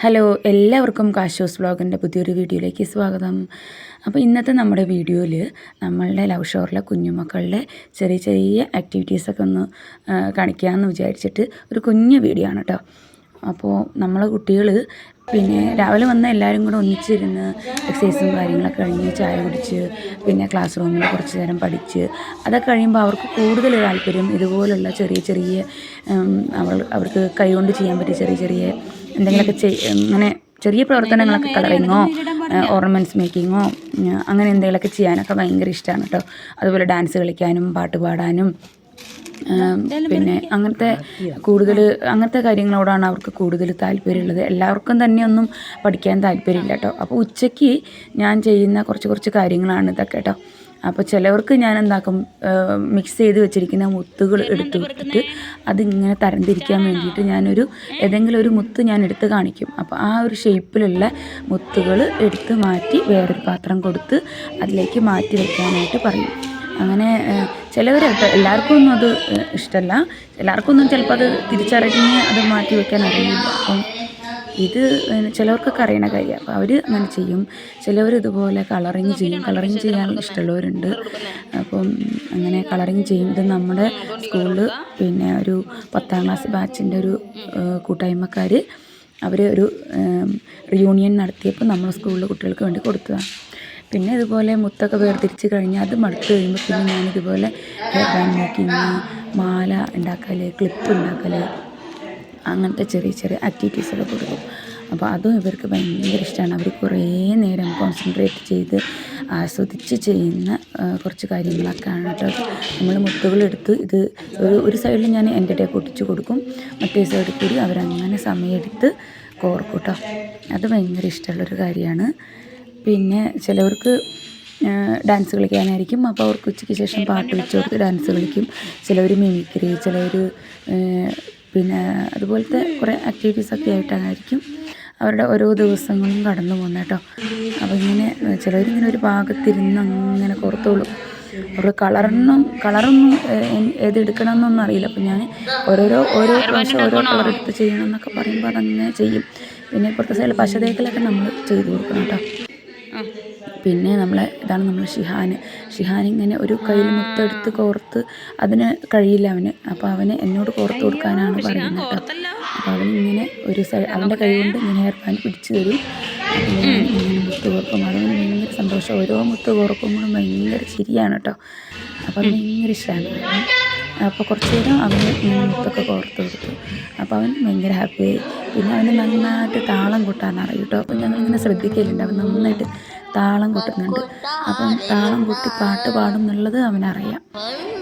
Hello എല്ലാവർക്കും കാശോസ് വ്ളോഗിന്റെ പുതിയൊരു വീഡിയോയിലേക്ക് സ്വാഗതം. അപ്പോൾ ഇന്നത്തെ നമ്മുടെ വീഡിയോയിൽ നമ്മളുടെ ലവ് ഷോറിലെ കുഞ്ഞുമക്കളുടെ ചെറിയ ചെറിയ ആക്ടിവിറ്റീസൊക്കെ ഒന്ന് കാണിക്കാമെന്ന് വിചാരിച്ചിട്ട് ഒരു കുഞ്ഞു വീഡിയോ ആണ് കേട്ടോ അപ്പോൾ നമ്മളെ കുട്ടികൾ പിന്നെ രാവിലെ വന്ന എല്ലാവരും കൂടെ ഒന്നിച്ചിരുന്ന് എക്സസൈസും കാര്യങ്ങളൊക്കെ കഴിഞ്ഞ് ചായ കുടിച്ച് പിന്നെ ക്ലാസ് റൂമിൽ കുറച്ച് നേരം പഠിച്ച് അതൊക്കെ കഴിയുമ്പോൾ അവർക്ക് കൂടുതൽ താല്പര്യം ഇതുപോലുള്ള ചെറിയ ചെറിയ അവർ അവർക്ക് കൈകൊണ്ട് ചെയ്യാൻ പറ്റിയ ചെറിയ ചെറിയ എന്തെങ്കിലുമൊക്കെ ചെയ് അങ്ങനെ ചെറിയ പ്രവർത്തനങ്ങളൊക്കെ കളറിങ്ങോ ഓർണമെന്റ്സ് മേക്കിങ്ങോ അങ്ങനെ എന്തെങ്കിലുമൊക്കെ ചെയ്യാനൊക്കെ ഭയങ്കര ഇഷ്ടമാണ് കേട്ടോ അതുപോലെ ഡാൻസ് കളിക്കാനും പാട്ട് പാടാനും പിന്നെ അങ്ങനത്തെ കൂടുതൽ അങ്ങനത്തെ കാര്യങ്ങളോടാണ് അവർക്ക് കൂടുതൽ താല്പര്യമുള്ളത്. എല്ലാവർക്കും തന്നെ ഒന്നും പഠിക്കാൻ താല്പര്യമില്ല കേട്ടോ അപ്പോൾ ഉച്ചയ്ക്ക് ഞാൻ ചെയ്യുന്ന കുറച്ച് കുറച്ച് കാര്യങ്ങളാണ് ഇതൊക്കെ കേട്ടോ അപ്പോൾ ചിലവർക്ക് ഞാൻ എന്താക്കും മിക്സ് ചെയ്ത് വെച്ചിരിക്കുന്ന മുത്തുകൾ എടുത്ത് വെച്ചിട്ട് അതിങ്ങനെ തരംതിരിക്കാൻ വേണ്ടിയിട്ട് ഞാനൊരു ഏതെങ്കിലും ഒരു മുത്ത് ഞാൻ എടുത്ത് കാണിക്കും. അപ്പോൾ ആ ഒരു ഷേപ്പിലുള്ള മുത്തുകൾ എടുത്ത് മാറ്റി വേറൊരു പാത്രം കൊടുത്ത് അതിലേക്ക് മാറ്റി വെക്കാനായിട്ട് പറയും. അങ്ങനെ ചിലവർ എല്ലാവർക്കും ഒന്നും അത് ഇഷ്ടമല്ല എല്ലാവർക്കും ഒന്നും ചിലപ്പോൾ അത് തിരിച്ചറിഞ്ഞ് അത് മാറ്റി വെക്കാൻ അറിയില്ല. അപ്പം ഇത് ചിലവർക്കൊക്കെ അറിയണ കാര്യമാണ് അപ്പോൾ അവർ അങ്ങനെ ചെയ്യും. ചിലവർ ഇതുപോലെ കളറിങ് ചെയ്യും. കളറിങ് ചെയ്യാൻ ഇഷ്ടമുള്ളവരുണ്ട്. അപ്പം അങ്ങനെ കളറിങ് ചെയ്യും. ഇത് നമ്മുടെ സ്കൂളിൽ പിന്നെ ഒരു പത്താം ക്ലാസ് ബാച്ചിന്റെ ഒരു കൂട്ടായ്മക്കാർ അവർ ഒരു റിയൂണിയൻ നടത്തിയപ്പോൾ നമ്മുടെ സ്കൂളിലെ കുട്ടികൾക്ക് വേണ്ടി കൊടുത്തതാണ് പിന്നെ ഇതുപോലെ മുത്തൊക്കെ വേർതിരിച്ച് കഴിഞ്ഞാൽ അത് മടുത്ത് കഴിയുമ്പോൾ പിന്നെ ഞാനിതുപോലെ ഹെയർ ബാൻഡ് മേക്കിങ് മാല ഉണ്ടാക്കൽ ക്ലിപ്പ് ഉണ്ടാക്കൽ അങ്ങനത്തെ ചെറിയ ചെറിയ ആക്ടിവിറ്റീസൊക്കെ കൊടുക്കും. അപ്പോൾ അതും ഇവർക്ക് ഭയങ്കര ഇഷ്ടമാണ് അവർ കുറേ നേരം കോൺസെൻട്രേറ്റ് ചെയ്ത് ആസ്വദിച്ച് ചെയ്യുന്ന കുറച്ച് കാര്യങ്ങളൊക്കെയാണ് കേട്ടോ. നമ്മൾ മുത്തുകളെടുത്ത് ഇത് ഒരു ഒരു സൈഡിൽ ഞാൻ എന്റെ ഇടയിൽ പൊട്ടിച്ച് കൊടുക്കും. മറ്റേ സൈഡിൽ കൂടി അവരങ്ങനെ സമയമെടുത്ത് കോർക്കും കേട്ടോ. അത് ഭയങ്കര ഇഷ്ടമുള്ളൊരു കാര്യമാണ്. പിന്നെ ചിലവർക്ക് ഡാൻസ് കളിക്കാനായിരിക്കും. അപ്പോൾ അവർക്ക് ഉച്ചയ്ക്ക് ശേഷം പാട്ട് വെച്ച് കൊടുത്ത് ഡാൻസ് കളിക്കും. ചിലവർ മിമിക്രി ചിലവർ പിന്നെ അതുപോലത്തെ കുറേ ആക്ടിവിറ്റീസ് ഒക്കെ ആയിട്ടായിരിക്കും അവരുടെ ഓരോ ദിവസങ്ങളും കടന്നു പോകുന്നത് കേട്ടോ. അപ്പോൾ ഇങ്ങനെ ചിലവരിങ്ങനെ ഒരു ഭാഗത്തിരുന്ന് അങ്ങനെ പുറത്തോളും അവരുടെ കളറിനും കളറൊന്നും ഏ- ഏത് എടുക്കണമെന്നൊന്നും അറിയില്ല. അപ്പം ഞാൻ ഓരോരോ ഓരോ പ്രാവശ്യം ഓരോ കളർ എടുത്ത് ചെയ്യണം എന്നൊക്കെ പറയുമ്പോൾ അതങ്ങനെ ചെയ്യും. പിന്നെ പുറത്തെ സൈഡിൽ പശ തേക്കലൊക്കെ നമ്മൾ ചെയ്തു കൊടുക്കണം കേട്ടോ. പിന്നെ നമ്മളെ ഇതാണ് നമ്മൾ ഷിഹാൻ ഷിഹാൻ ഇങ്ങനെ ഒരു കയ്യിൽ മുത്തെടുത്ത് കോർത്ത് അതിന് കഴിയില്ല അവന്. അപ്പോൾ അവന് എന്നോട് കോർത്ത് കൊടുക്കാനാണ് പറയുന്നത് കേട്ടോ. അപ്പോൾ അവനിങ്ങനെ ഒരു അവന്റെ കൈ കൊണ്ട് ഇങ്ങനെ ഹെയർ ബാൻഡ് പിടിച്ചു തരും. ഇങ്ങനെ മുത്ത് കോർക്കും. അതിന് ഭയങ്കര സന്തോഷം. ഓരോ മുത്ത് കോർക്കുമ്പോഴും ഭയങ്കര ശരിയാണ് കേട്ടോ. അപ്പോൾ അത് ഭയങ്കര ഇഷ്ടമാണ് അപ്പോൾ കുറച്ച് നേരം അവന് മുത്തൊക്കെ കോർത്ത് കൊടുത്തു. അപ്പോൾ അവൻ ഭയങ്കര ഹാപ്പിയായി പിന്നെ അവന് നന്നായിട്ട് താളം കൂട്ടാനാണ് അറിയും കേട്ടോ. അപ്പോൾ ഞങ്ങളിങ്ങനെ ശ്രദ്ധിക്കലുണ്ട്. അവൻ നന്നായിട്ട് താളം കൊട്ടുന്നുണ്ട്. അപ്പം താളം കൊട്ടി പാട്ട് പാടും എന്നുള്ളത് അവനറിയാം.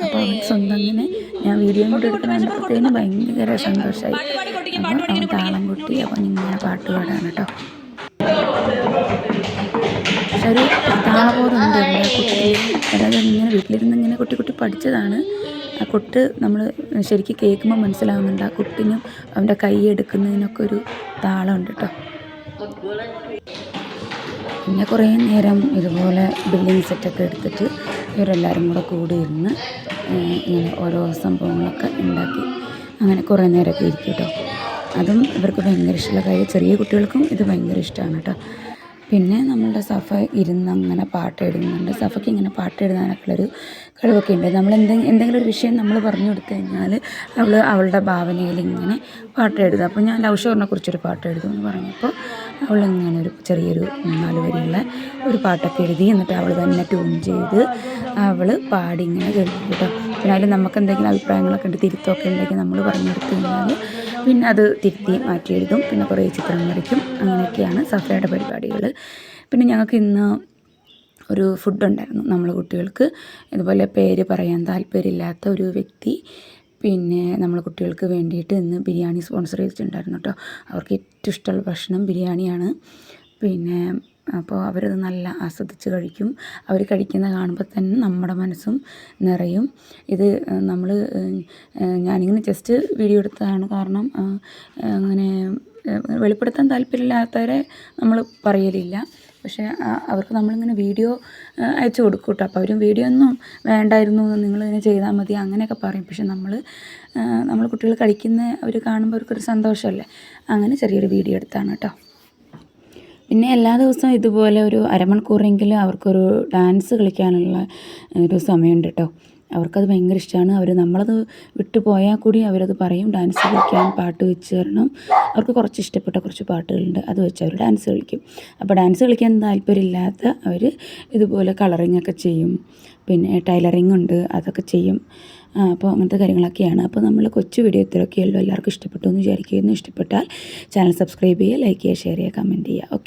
അപ്പോൾ അവൻ സ്വന്തം ഇങ്ങനെ ഞാൻ വീഡിയോ കൂടി എടുക്കുന്ന കണ്ടപ്പോഴത്തേനും ഭയങ്കര സന്തോഷമായി അപ്പം അവൻ താളം കൊട്ടി അപ്പം ഇങ്ങനെ പാട്ട് പാടാണ് കേട്ടോ. ഒരു താളബോധമുണ്ട് നമ്മുടെ കുട്ടി. അതായത് ഇങ്ങനെ വീട്ടിലിരുന്ന് ഇങ്ങനെ കുട്ടി കുട്ടി പഠിച്ചതാണ്. ആ കൊട്ട് നമ്മൾ ശരിക്കും കേൾക്കുമ്പോൾ മനസ്സിലാവുന്നുണ്ട്. ആ കുട്ടിനും അവന്റെ കൈ എടുക്കുന്നതിനൊക്കെ ഒരു താളമുണ്ട് കേട്ടോ. പിന്നെ കുറേ നേരം ഇതുപോലെ ബില്ലിംഗ് സെറ്റൊക്കെ എടുത്തിട്ട് ഇവരെല്ലാവരും കൂടെ കൂടി ഇരുന്ന് ഏഹ് ഇങ്ങനെ ഓരോ സംഭവങ്ങളൊക്കെ ഉണ്ടാക്കി അങ്ങനെ കുറേ നേരമൊക്കെ ഇരിക്കും കേട്ടോ അതും ഇവർക്ക് ഭയങ്കര ഇഷ്ടമുള്ള കാര്യം. ചെറിയ കുട്ടികൾക്കും ഇത് ഭയങ്കര ഇഷ്ടമാണ് കേട്ടോ പിന്നെ നമ്മളുടെ സഫ ഇരുന്ന് അങ്ങനെ പാട്ട് എഴുതുന്നുണ്ട്. സഫയ്ക്ക് ഇങ്ങനെ പാട്ട് എഴുതാനൊക്കെ ഉള്ളൊരു കഴിവൊക്കെ ഉണ്ട്. നമ്മൾ എന്തെങ്കിലും എന്തെങ്കിലും ഒരു വിഷയം നമ്മൾ പറഞ്ഞു കൊടുത്തു കഴിഞ്ഞാൽ അവൾ അവളുടെ ഭാവനയിൽ ഇങ്ങനെ പാട്ട് എഴുതും. അപ്പോൾ ഞാൻ ലവ് കുറിച്ചൊരു പാട്ട് എഴുതും എന്ന് പറഞ്ഞപ്പോൾ അവൾ അങ്ങനെ ഒരു ചെറിയൊരു നാല് വരിയുള്ള ഒരു പാട്ടൊക്കെ എഴുതി എന്നിട്ട് അവൾ തന്നെ ട്യൂൺ ചെയ്ത് അവൾ പാടി ഇങ്ങനെ കേൾക്കും കേട്ടോ പിന്നെ നമുക്ക് എന്തെങ്കിലും അഭിപ്രായങ്ങളൊക്കെ ഉണ്ട് തിരുത്തൊക്കെ ഉണ്ടെങ്കിൽ നമ്മൾ പറഞ്ഞു കൊടുത്തു കഴിഞ്ഞാൽ പിന്നെ അത് തിരുത്തി മാറ്റി എഴുതും. പിന്നെ കുറേ ചിത്രം വരയ്ക്കും. അങ്ങനെയൊക്കെയാണ് സഫയുടെ പരിപാടികൾ പിന്നെ ഞങ്ങൾക്ക് ഇന്ന് ഒരു ഫുഡ് ഉണ്ടായിരുന്നു. നമ്മൾ കുട്ടികൾക്ക്. ഇതുപോലെ പേര് പറയാൻ താല്പര്യമില്ലാത്ത ഒരു വ്യക്തി പിന്നെ നമ്മൾ കുട്ടികൾക്ക് വേണ്ടിയിട്ട് ഇന്ന് ബിരിയാണി സ്പോൺസർ ചെയ്തിട്ടുണ്ടായിരുന്നു കേട്ടോ. അവർക്ക് ഏറ്റവും ഇഷ്ടമുള്ള ഭക്ഷണം ബിരിയാണിയാണ്. പിന്നെ അപ്പോൾ അവരത് നല്ല ആസ്വദിച്ച് കഴിക്കും. അവർ കഴിക്കുന്ന കാണുമ്പോൾ തന്നെ നമ്മുടെ മനസ്സും നിറയും. ഇത് നമ്മൾ ഞാനിങ്ങനെ ജസ്റ്റ് വീഡിയോ എടുത്തതാണ് കാരണം അങ്ങനെ വെളിപ്പെടുത്താൻ താല്പര്യമില്ലാത്തവരെ നമ്മൾ പറയലില്ല. പക്ഷേ അവർക്ക് നമ്മളിങ്ങനെ വീഡിയോ അയച്ചു കൊടുക്കും കേട്ടോ. അപ്പോൾ അവരും വീഡിയോ ഒന്നും വേണ്ടായിരുന്നു നിങ്ങളിങ്ങനെ ചെയ്താൽ മതി അങ്ങനെയൊക്കെ പറയും. പക്ഷെ നമ്മൾ നമ്മൾ കുട്ടികൾ കഴിക്കുന്ന അവർ കാണുമ്പോൾ അവർക്കൊരു സന്തോഷമല്ലേ? അങ്ങനെ ചെറിയൊരു വീഡിയോ എടുത്താണ് കേട്ടോ. പിന്നെ എല്ലാ ദിവസവും ഇതുപോലെ ഒരു അരമണിക്കൂറെങ്കിലും അവർക്കൊരു ഡാൻസ് കളിക്കാനുള്ള ഒരു സമയമുണ്ട് കേട്ടോ. അവർക്കത് ഭയങ്കര ഇഷ്ടമാണ് അവർ നമ്മളത് വിട്ടു പോയാൽ കൂടി അവരത് പറയും. ഡാൻസ് കളിക്കാൻ പാട്ട് വെച്ച് തരണം. അവർക്ക് കുറച്ച് ഇഷ്ടപ്പെട്ട കുറച്ച് പാട്ടുകളുണ്ട്. അത് വെച്ച് അവർ ഡാൻസ് കളിക്കും. അപ്പോൾ ഡാൻസ് കളിക്കാൻ താല്പര്യമില്ലാത്ത അവർ ഇതുപോലെ കളറിങ് ഒക്കെ ചെയ്യും. പിന്നെ ടൈലറിങ് ഉണ്ട്. അതൊക്കെ ചെയ്യും. അപ്പോൾ അങ്ങനത്തെ കാര്യങ്ങളൊക്കെയാണ്. അപ്പോൾ നമ്മൾ കൊച്ചു വീഡിയോ ഇത്രയൊക്കെയുള്ളൂ എല്ലാവർക്കും ഇഷ്ടപ്പെട്ടു എന്ന് വിചാരിക്കുന്നു. ഇഷ്ടപ്പെട്ടാൽ ചാനൽ സബ്സ്ക്രൈബ് ചെയ്യുക ലൈക്ക് ചെയ്യുക ഷെയർ ചെയ്യുക കമന്റ് ചെയ്യുക. ഓക്കെ